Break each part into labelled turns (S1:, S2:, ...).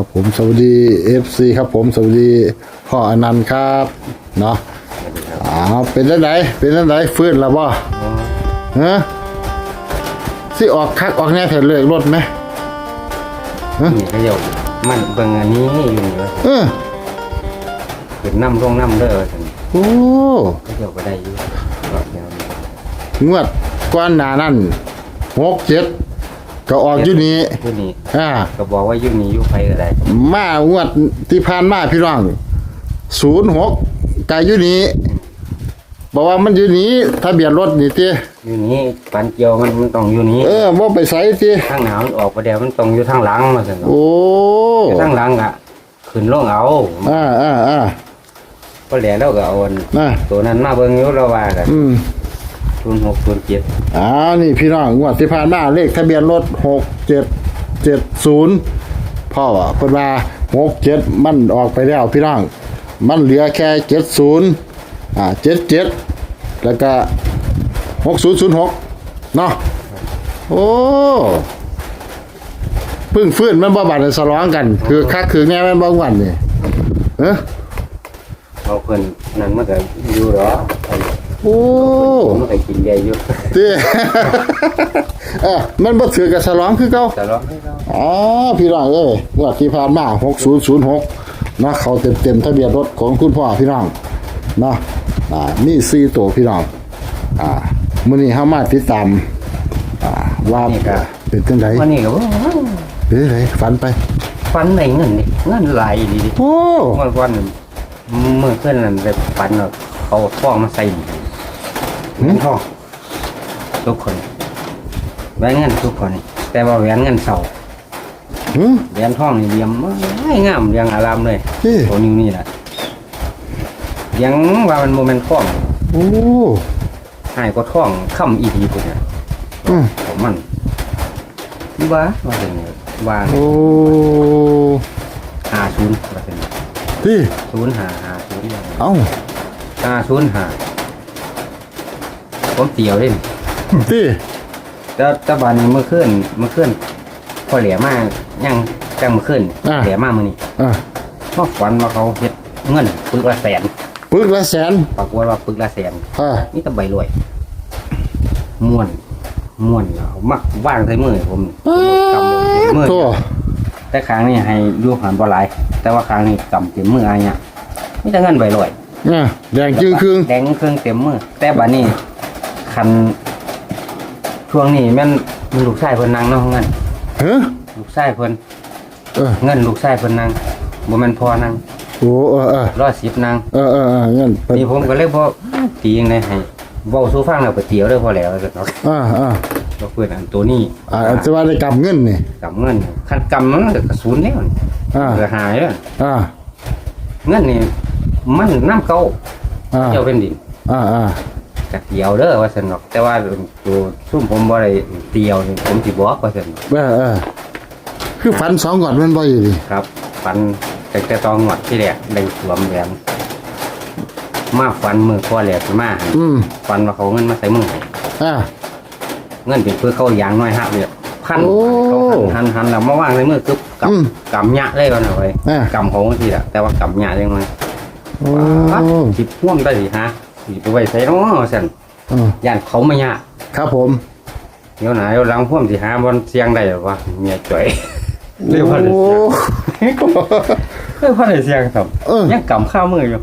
S1: ครับผมสวัสดีเอฟซีครับผมสวัสดีพ่ออนันต์ครับเนาะอ้าวเป็นจังไดเป็นจังไดฟื้นแล้วบ่ฮะสิออกคักออกแน่แถวเลยรถไหม
S2: นี่ก็เดี๋ยวมันเบิ่งอันนี้อยู่นี่ว่า
S1: เออ
S2: เป็นน้ำร่องน้ำเด้อว่าซั่น
S1: โอ้
S2: ก็เดี๋ยวก็ได้อยู่รอบเดียวนี่
S1: งวดก้อนหนานั่นหกเจ็ด ก็ออกอยู่นี้
S2: อยู่นี่
S1: อ่า
S2: ก็บอกว่าอยู่นี่อยู่ไผก็ได้
S1: มางวดที่ผ่านมาพี่น้องศูนย์หกกายอยู่นี้บอกว่ามันอยู่นี้ทะเบียนรถนี่ที
S2: อยู่นี่ปันเกี่ยวมันมันต้องอยู่นี่
S1: เออว่าไปใส่ที
S2: ทางหนาวมันออกไปเดี๋ยวมันต้องอยู่ทางหลังมาซั่นเนาะ
S1: โอ้
S2: ทางหลังอะขึ้นลงเอา
S1: อ่าอ่าอ่า
S2: ก็แล้วเราก็เอาอัน
S1: น่ะ
S2: ตัวนั้นมาเบิ่งอยู่แล้วว่ากัน
S1: อืม
S2: 06 07
S1: อ้าวนี่พี่น้องงวดที่ผ่านมาเลขทะเบียนรถหกเจ็ดเจ็ดศูนย์พ่อว่าเพิ่นว่าหกเจ็ดมันออกไปแล้วพี่น้อง มันเหลือแค่เจ็ดศูนย์อ่าเจ็ดเจ็ดแล้วก็หกศูนย์ศูนย์หกเนาะโอ้เพึ่งฟื้นมันบ่บาดเลยสร้องกัน คือคักคือแง่มันบ่งวันนี่เออ
S2: เอาเพิ่นนั่นมันก็อยู่หรอ
S1: โอ้
S2: ผมมันก็กินใหญ่อยู่
S1: เต้เออมันบ่ถือกับสร้องคือเก่า
S2: แต่ร้องให้เรา
S1: อ๋อพี่น้องเอ้ยงวดที่ผ่านมา6006เนาะเขาเต็มๆทะเบียนรถของคุณพ่อพี่น้องเนาะอ่านี่4ตัวพี่น้องอ่ามื้อนี้เฮามาติดตามอ่าว่าเป็นจังได
S2: วันนี้ก็บ่
S1: เฮ้ยไหนฝันไป
S2: ฟันได้เงินนี่เงินหลายดีดิ
S1: โอ้
S2: เมื่อวันเมื่อเพื่อนนั่นไปปันเอาเขาท่องมาใส่ เงินท่องทุกคนแหวนเงินทุกคนนี่แต่ว่าแหวนเงินเสา
S1: หึ
S2: แหวนทองนี่เรียมไม่งามเรียงอารามเลย
S1: เฮ้ย
S2: ตัวนิ้วนี่แหละเรียงว่ามันโมเมนต์ท่อง
S1: โอ้
S2: หายก็ท่องค่ำอีดีปุ่นเนี่ย
S1: อืม
S2: ผมมันว่าว่าเป็นไงว่า
S1: โอ้
S2: หาศูนย์ว่าเป็นไง
S1: ที่
S2: ศูนย์หาหาศูนย์
S1: เอ้า
S2: หาศูนย์หา ผมเตียวเล่น
S1: ที่
S2: แต่แต่บานนี้เมื่อคืนเมื่อคืนพอเหลียมากยังจังเมื่อคืนเหลียมากมือนี่
S1: อะ
S2: พอฝันว่าเขาเฮ็ดเงินปึกละแสน
S1: ปึกละแสน
S2: ปรากฏว่าปึกละแสน
S1: อ่า
S2: นี่ตะใบรวยม้วนม้วนเอามักว่างใส่มือผม
S1: อ้
S2: กำเต็มมือ
S1: โต
S2: แต่ครั้งนี้ให้ดูหันบ่หลาย แต่ว่าครั้งนี้กำเต็มมืออะไรเนี่ยนี่แต่เงินใบรวย
S1: อะแดงจึงครึ่ง
S2: แดงเครื่องเต็มมือแต่บัดนี้ คันช่วงนี้แม่นมีลูกชายเพิ่นนั่งเนาะเงิน
S1: เฮ้ย
S2: ลูกชายเพิ่น
S1: เออ
S2: เงินลูกชายเพิ่นนั่งบ่แม่นพ่อนั่ง
S1: โอ้เออเออ
S2: ร้อยสิบนั่ง
S1: เออเออเอองั้นเพิ่น
S2: นี่ผมก็เลยบ่ตียังไงให้เว้าสู่ฟังแล้วไปเตี๋ยวเด้อพอแล้วซั่นเนาะ
S1: อ่าอ่า
S2: บ่เพิ่นอันตัวนี้
S1: อ่าจะว่าได้กำเงินนี่
S2: กำเงินคันกำมันก็กระสุนแล้วนี่
S1: อ่า
S2: ก็หายแล้ว
S1: อ่า
S2: เงินนี่มันน้ำเก่า
S1: อ่า
S2: เจ้าเป็นดิน
S1: อ่าอ่า
S2: กะเตี๋ยวเด้อว่าซั่นเนาะแต่ว่าตัวซุ่มผมบ่ได้เตี๋ยวนี่ผมสิบอกว่าซั่น
S1: เออเออคือฝันสองก่อนมันบ่อยู่ดิ
S2: ครับฟันแต่แต่ตอนงวดที่แรกได้สวมแหวนมาฟันมือพ่อแหลกมาให้
S1: อืม
S2: ฟันว่าเขาเอาเงินมาใส่มือให้
S1: อ่า
S2: เงินเป็นเพื่อเขายางน้อยหักเนี่ยพัน
S1: โอ้
S2: เขาหันหันหันแล้วมาวางในมือกึบกับ
S1: อืม
S2: กำยะเลยกันเอาไว้
S1: อ่า
S2: กำของทีละแต่ว่ากำยะยังไง
S1: โอ้
S2: สิบพ่วงได้สิฮะ สิไปไว้ใส่น้อสัน
S1: อืม
S2: ย่านเขามายะ
S1: ครับผม
S2: เดี๋ยวหนาเดี๋ยวหลังพ่วงสิหาบอลเสียงได้หรอวะเมียจ่อยเรียกว่าได้
S1: โอ้
S2: เสียงเรียกว่าได้เสียงครับ
S1: เออ
S2: ยังกำข้าวมืออยู่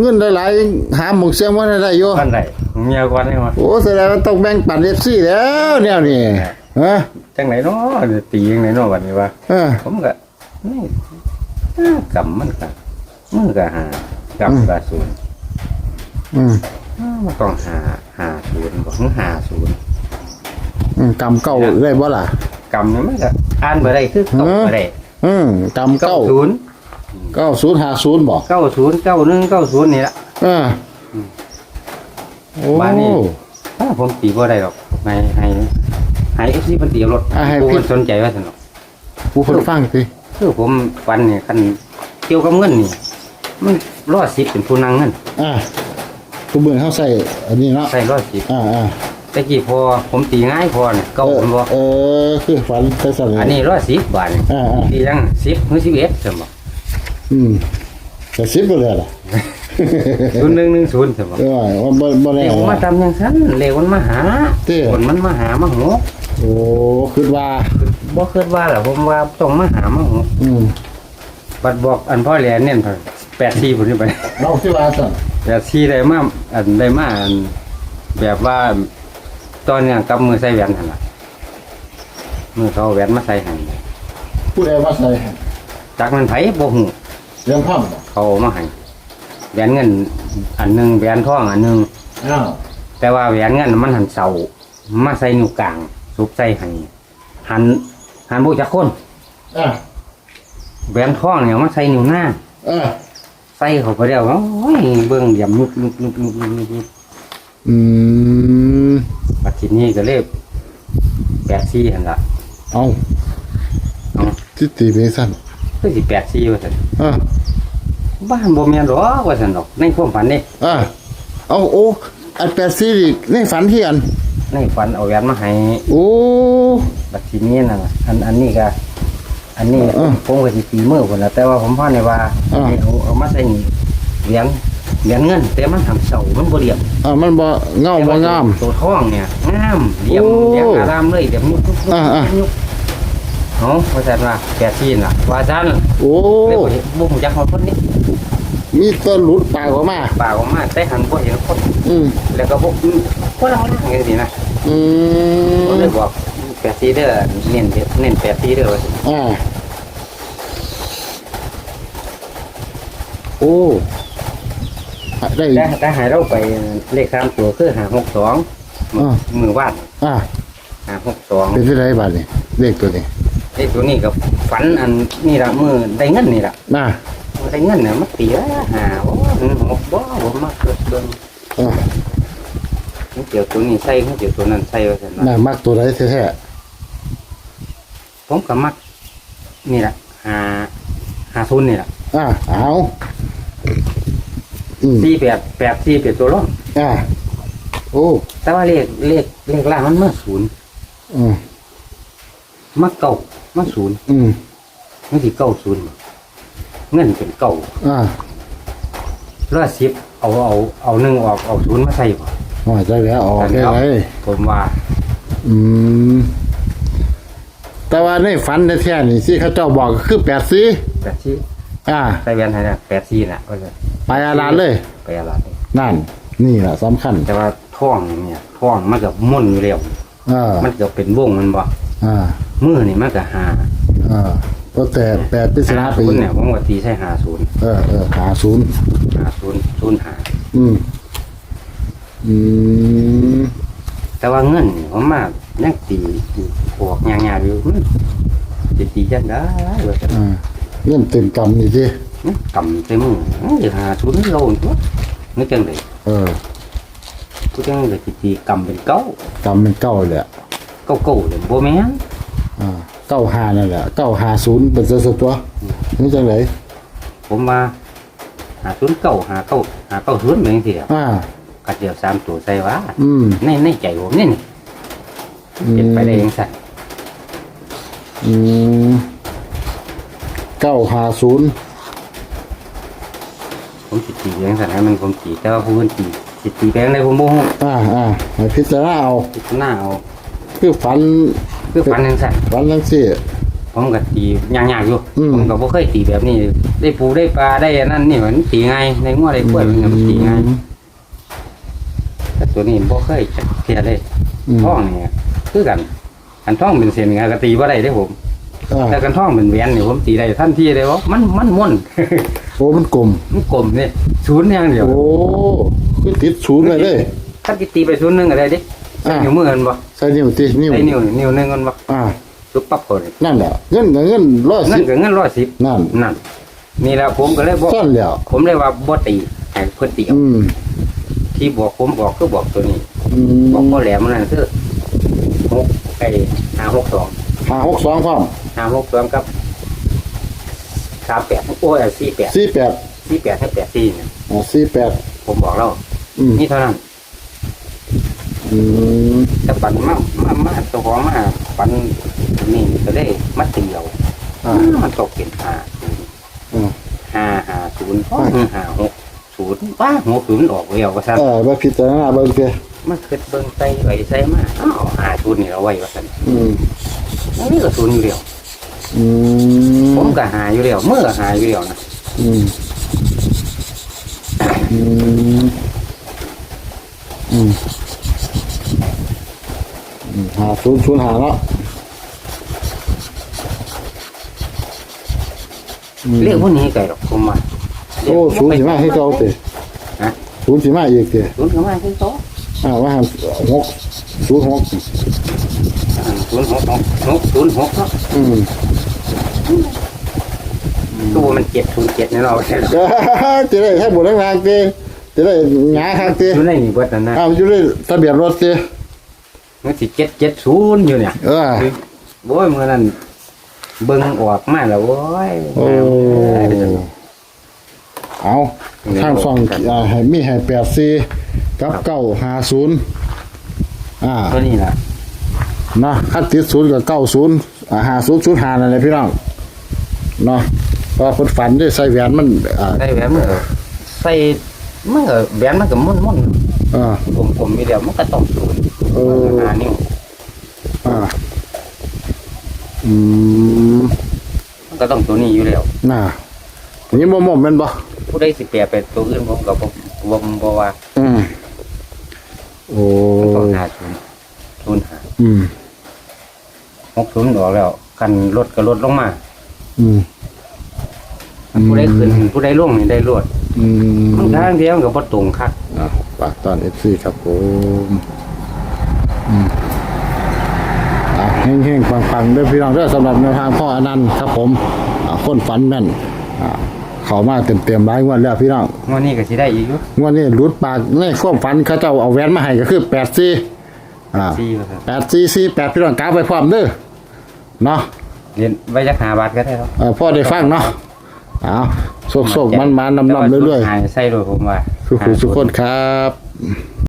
S1: เงินได้หลายหาหมกเสียงว่าได้อยู่
S2: วันใดเมียกวนนี่วะ
S1: โอ้แสดงว่าต้องแบ่งปัน FC แล้วแนวนี้ฮะ
S2: จังไหนเนาะเดี๋ยวตียังไหนเนาะวันนี้วะ
S1: เออ
S2: ผมก็นี่อ่ากำมันก็มือก็หากำก็ศูนย์
S1: อืม
S2: อ้าวมันต้องหาหาศูนย์บอกหาศูนย์
S1: อืมกำเก้าได้บ่ล่ะ
S2: กำนี่มันก็อ่านไปได้คือเก่าไปได้
S1: อืมกำ
S2: เก้า
S1: เก้า
S2: ศูนย์
S1: เก้าศูนย์หาศูนย์บอก
S2: เก้าศูนย์เก้าหนึ่งเก้าศูนย์นี่ละ
S1: อ่าโอ้
S2: บ้านนี้อ้าวผมตีบ่ได้หรอกให้ให้ให้เอฟซีมันตีรถ
S1: อ่าให้
S2: ผู้
S1: พี่
S2: มันสนใจว่าสนุก
S1: ผู้คนฟังสิ
S2: คือผมฟันเนี่ยคันเกี่ยวกับเงินนี่ มันร้อยสิบเป็นผู้นั่งเงิน
S1: อ่า ผู้เบื่อเขาใส่อันนี้เนาะ
S2: ใส่ร้อยสิบ
S1: อ่าอ่า
S2: ตะกี้พอผมตีง่ายพอเนี่ยเก้าผมบอก
S1: เออคือฝันไปสั่น
S2: อันนี้ร้อยสิบบาทเนี่ย
S1: อ่าอ่า
S2: ตียังสิบหรือสิบเอ็ดสมบอก
S1: อืมแต่สิบไปเลยล่ะ
S2: ศูนย์หนึ่งหนึ่งศูนย์สมบอก
S1: เออว่าบ่บ่
S2: เล
S1: แน่
S2: วมาทำอยังสั้นเลวมันมาหา
S1: เต้
S2: คนมันมาหามาหก
S1: โอ้คิดว่า
S2: บ่คิดว่าหรอผมว่าต้องมาหามาหก
S1: อืม
S2: บัดบอกอันพ่อแหลนเนี่ยแปดสี่ผมนี่ไป
S1: เราที่ว่าสั่น
S2: แปดสี่ได้มาอันได้มาอันแบบว่าตอนเนี้ยกับมือใส่แหวนหันละมือเขาเอาแหวนมาใส่หัน
S1: ผู้ใดว่าใส่
S2: จากมันไผบ่หู
S1: เรื่องพ่อมบ่
S2: เขาเอามาให้แหวนเงิน อันหนึงแหวนทองอันหนึง
S1: อ้าว
S2: แต่ว่าแหวนเงินมันหันเสามาใส่นิ้วกลางซุปใส่ให้หันหันบุจักคน
S1: อะ
S2: แหวนทองเนี่ยมาใส่นิ้วหน้า
S1: อะ
S2: ใส่เข้าไปแล้วโอ้ยเบิ่งยำยุบยุบยุบยุบยุบยุบยุบ
S1: อืม
S2: บัดทีนี้ก็เลยแปดสี่หันละ
S1: เอา
S2: เอา
S1: ที่ตีเป็นสั่น
S2: คือสิแปดสี่ว่าสัน
S1: อะ
S2: บ้านบ่แม่นหรอกว่าสันดอกในความฝันนี่
S1: อะเอาโอ้อันแปดซีรีส์ในฝันที่อัน
S2: ในฝันเอาแหวนมาให้
S1: โอ้
S2: บัดทีนี้น่ะอันอันนี้ก็ อันนี้
S1: เออ
S2: ผมก็สิตีมือพุ่นละแต่ว่าผมพ่อในว่า
S1: เออ
S2: ให้เอาเอามาใส่นี่เหรียญเหรียญเงิน แต่มันทำเสามันบ่เรียบ
S1: อะมันบ่เงาบ่งาม
S2: ตัวทองเนี่ยงามเรียบ
S1: โอ้
S2: เรียงอารามเลยเดี๋ยวยุบยุบยุบ
S1: อ่าอ่า
S2: ยุบเอาว่าซั่นว่าแปดสี่น่ะว่าซั่น
S1: โอ้
S2: เรียกว่าเห็นบุ้งจักคนคนนี้
S1: มีต้นหลุดปากออกมา
S2: ปากออกมาแต่หันบ่เห็นคน
S1: อืม
S2: แล้วก็บอกคนละอย่างนี้สินะ
S1: อื
S2: ผม
S1: ม
S2: เลยบอก แปดซีเด้อเน้นเด้อเน้นแปดซีเด้อว่าสิ
S1: อ่าโอ้ได้
S2: แต่แต่หายเราไปเลขสามตัวคือหาหกสอง
S1: อ่า
S2: มือวาด
S1: อ่า
S2: หาหกสอง
S1: เป็นที่ไรบาทนี่เลขตัวนี้
S2: ไอ้ตัวนี้กับฝันอันนี่ละมือได้เงินนี่ละ
S1: น่า
S2: มือได้เงินเนี่ยมันตีละหาโอ้หกบ่ผมมาเกิดเบิ่ง
S1: อ่า
S2: มันเกี่ยวตัวนี้ใส่มันเกี่ยวตัวนั้นใส่ว่าซั่น
S1: น่า
S2: นะ
S1: มักตัวไรแท้
S2: ผมก็มัก นี่ละหาหาศูนย์นี่ละ
S1: ๆอ่าเอาอืม
S2: สี่แปดแปดสี่แปดตัวร่อง
S1: อ่าโอ้
S2: แต่ว่าเลขเลขเลขล่างมันมาศูนย์
S1: อืม
S2: มาเก่ามาศูนย์
S1: อืม
S2: มันสิเก้าศูนย์บ่เงินเป็นเก่า
S1: อ่า
S2: ร้อยสิบเอาเอาเอาหนึ่งออกเอาศูนย์มาใส่บ่
S1: ว่าใจแล้วออกได้ไร
S2: ผมว่า
S1: อืม แต่ว่าในฝันแท้ๆนี่ที่เขาเจ้าบอกก็คือแปดสี่
S2: แปดสี่
S1: อ่า
S2: ใส่แว่นให้นะแปดสี่น่ะก็จะ
S1: ไปอาลานเลย
S2: ไปอะไรนี่
S1: นั่น นี่แหละสำคัญ
S2: แต่ว่าท้องเนี่ยท้องมันก็ม่วนอยู่แล้ว
S1: อ่า
S2: มันก็เป็นวงมันบ่
S1: อ่า
S2: มือนี่มันก็หา
S1: อ่าก็แต่แปดปริศนา
S2: หา
S1: ไป
S2: ศูนย์เนี่ยผมว่าตีใช่หาศูนย์
S1: เออเออหาศูนย์
S2: หาศูนย์ศูนย์หา
S1: อืมอืม
S2: แต่ว่าเงินนี่ผมมา ยังตีออกยางๆอยู่มันจะตีจังได้ว่าจะ
S1: อ่าเงินเต็มกำนี่สิ
S2: กำเต็มมือจะหาศูนย์โลนตัวนึกจังได
S1: เออ
S2: ผู้จังเลยสิตีกำเป็นเก้ากำ
S1: เป็นเก้าเลยอะ
S2: เก้าเก้าเลยบ่แม่น
S1: อ่าเก้าหานั่นแหละเก้าหาศูนย์เป็นสัตัวนี่จังไหน
S2: ผมว่าหาศูนย์เก้าหาเก้าหาเก้าศูนย์เหมือนที่เดียว
S1: อ่า
S2: กัดเดียวสามตัวใส่ว่า เป็นไปได้เองสั่น
S1: อืมเก้าหาศูนย์
S2: ผมสิตีเองสั่นให้มันผมตีแต่ว่าผู้อื่นตีสิตีแปลงได้ผมบ่ฮู้
S1: อ่าอ่าให้พิจารณาเอา
S2: พิจารณาเอา
S1: คือฝัน
S2: คือฝันจังสั่น
S1: ฝันทั้งสี่
S2: ผมก็ตียากๆอยู่
S1: อืม
S2: ผมก็บ่เคยตีแบบนี้ ได้ปูได้ปลาได้อันนั่นนี่มันตีง่ายในงัวได้กล้วยมันก็มันตีง่ายแต่ตัวนี้บ่เคยจักเทียเลย
S1: อืม
S2: ท่องนี่ คือกันอันท่องเป็นเส้นก็ตีบ่ได้เด้ผม
S1: อ่า
S2: แต่กันท่องเป็นแหวนนี่ผมตีได้ทันทีเลยว่ามันมันม่วน
S1: โอ้มันกลม
S2: มันกลมนี่ศูนย์อย่างเดียว
S1: โอ้คือติดศูนย์เลยเลย
S2: ถ้าติตีไปศูนย์หนึงก็ได้ดิ
S1: อ่า
S2: นิ้วมือกันบ่
S1: ใส่นิ้วตินิ้ว
S2: ใช้นิ้วนิ้วหนึงกันบ่
S1: อ่า
S2: ลุกปั๊บคน
S1: นั่นแหละเงินกับเงินร้อย
S2: เงิ
S1: สิ
S2: น
S1: บ
S2: ก็เงินร้อยสิบ
S1: นั่น
S2: นั่นนี่แหละผมก็เลยบอก
S1: ซ่อนแล้ว
S2: ผมเลยว่าบ่ตีให้เพิ่นตีเอา
S1: อืม
S2: ที่บอกผมบอกคือบอกตัวนี้
S1: อื
S2: บอก
S1: ม
S2: บ่แหลมมันนั่นคือหกไอ้ห้าหกสอง
S1: หาหกสองพร้อม
S2: ห้าหกสองกับสามแปดโอ้ยสี่แปด
S1: สี่แปด
S2: สี่แปดให้แปดสี่เนี่ย
S1: อ่าสี่แปด
S2: ผมบอกแล้ว
S1: อืม
S2: นี่เท่านั้น
S1: ออืม
S2: แต่ปันมามามาตัวของมาปันนี่ก็ได้มาเตียว
S1: อ่า
S2: มันตกเป็นห้าศูนย์
S1: อืม
S2: ห้าห้าศูนย์ห้าหกศูนย์ป้าหกศูนย์ออกเดียวก็สั่น
S1: เออบ่พิจารณาเบิ่งเด้
S2: มันเกิดเบิ่งใจไว้ใส่มาอ้าวหาศูนย์นี่เราไว้ว่าสั่น
S1: อืม
S2: อันนี้ก็ศูนย์อยู่เดียว
S1: อืม
S2: ผมก็หาอยู่เดียวเมื่อก็หาอยู่เดียวนะ
S1: อืมอืมอืมอืมหาศูนย์ศูนย์หาเนาะอืม
S2: เรียกพวกนี้ไก่หรอกผมว่า
S1: โอ้ศูนย์สิมาให้เจ้าเตะ
S2: ฮะ
S1: ศูนย์สิมาอีกเตะ
S2: ศูนย์ก็มาขึ้นโต๊ะ
S1: อ้าวว่าหาหก ศูนย์หก
S2: ศูนย์หกหกหกศูนย์หกเนาะ
S1: อืม
S2: ตัวมันเจ็ดศูนย์เจ็ดนี่เราใช่ไหม
S1: จะได้ให้บุญทั้งทางเจะได้หงายทางเตะ
S2: อยู่ในนี่เบิดนั่นนะ
S1: อ้าวจะได้ทะเบียนรถเตะ
S2: มันสิเจ็ดเจ็ดศูนย์อยู่เนี่ย
S1: เออ
S2: โอ้ยเมื่อนั้นเบิ่งออกมาแล้วโอ้ย
S1: โอ้เอาทางสองให้มีให้แปดสี่กับเก้าห้าศูนย์ อ่า
S2: ตัวนี้ล่ะ
S1: เนาะคัดติดศูนย์กับเก้าศูนย์อ่าห้าศูนย์ศูนย์ห้านั่นแหละพี่น้องเนาะเพอคนฝันได้ใส่แหวนมันอ่า
S2: ใส่แหวนมันก็ใส่มันก็แหวนมันก็มุ่นมุ่น
S1: อ่า
S2: ผมผมมีเดียวมันก็ต้องศูนย์
S1: เออ
S2: มันหานิ้ว
S1: อ่าอืม
S2: มันก็ต้องตัวนี้อยู่แล้ว
S1: น่ะนี่บ่หม่อมแม่นบ่
S2: ผู้ใดสิแปลไปตัวอื่นผมก็บ่บ่บ่ว่า
S1: อืมโอ้
S2: มันต้องหาศูนย์ศูนย์หา
S1: อืม
S2: หกศูนย์ออกแล้วกันลดก็ลดลงมา
S1: อืม
S2: ผู้ใดขึ้นผู้ใดลงนี่ได้รวด
S1: อืม
S2: มันทางเดียวมันก็บ่ตรงคัก
S1: อะฝากตอน FC ครับผมอืมอะเฮงๆปังๆด้วยพี่น้องเด้อสำหรับแนวทางพ่ออนันต์ครับผมอะคนฝันแม่นอะเข้ามาเต็มๆหลายงวดแล้วพี่น้อง
S2: งวดนี้ก็สิได้อีกอยู่
S1: งวดนี้หลุดปากในความฝันเขาเจ้าเอาแหวนมาให้ก็คือ8 4 อ่า
S2: ซี่ว่าซั่น
S1: 8 4 4 8พี่น้องกราฟไปพร้อมเด้อเนาะ
S2: เรียนไว้จักหาบาทก็ได้แล้ว
S1: เอ่อพ่อได้ฟังเนาะเอาโศกๆมันๆนำๆเรื่อย
S2: หายใส่ด้วยผมว่า
S1: ๆทุกๆทุกคนครับ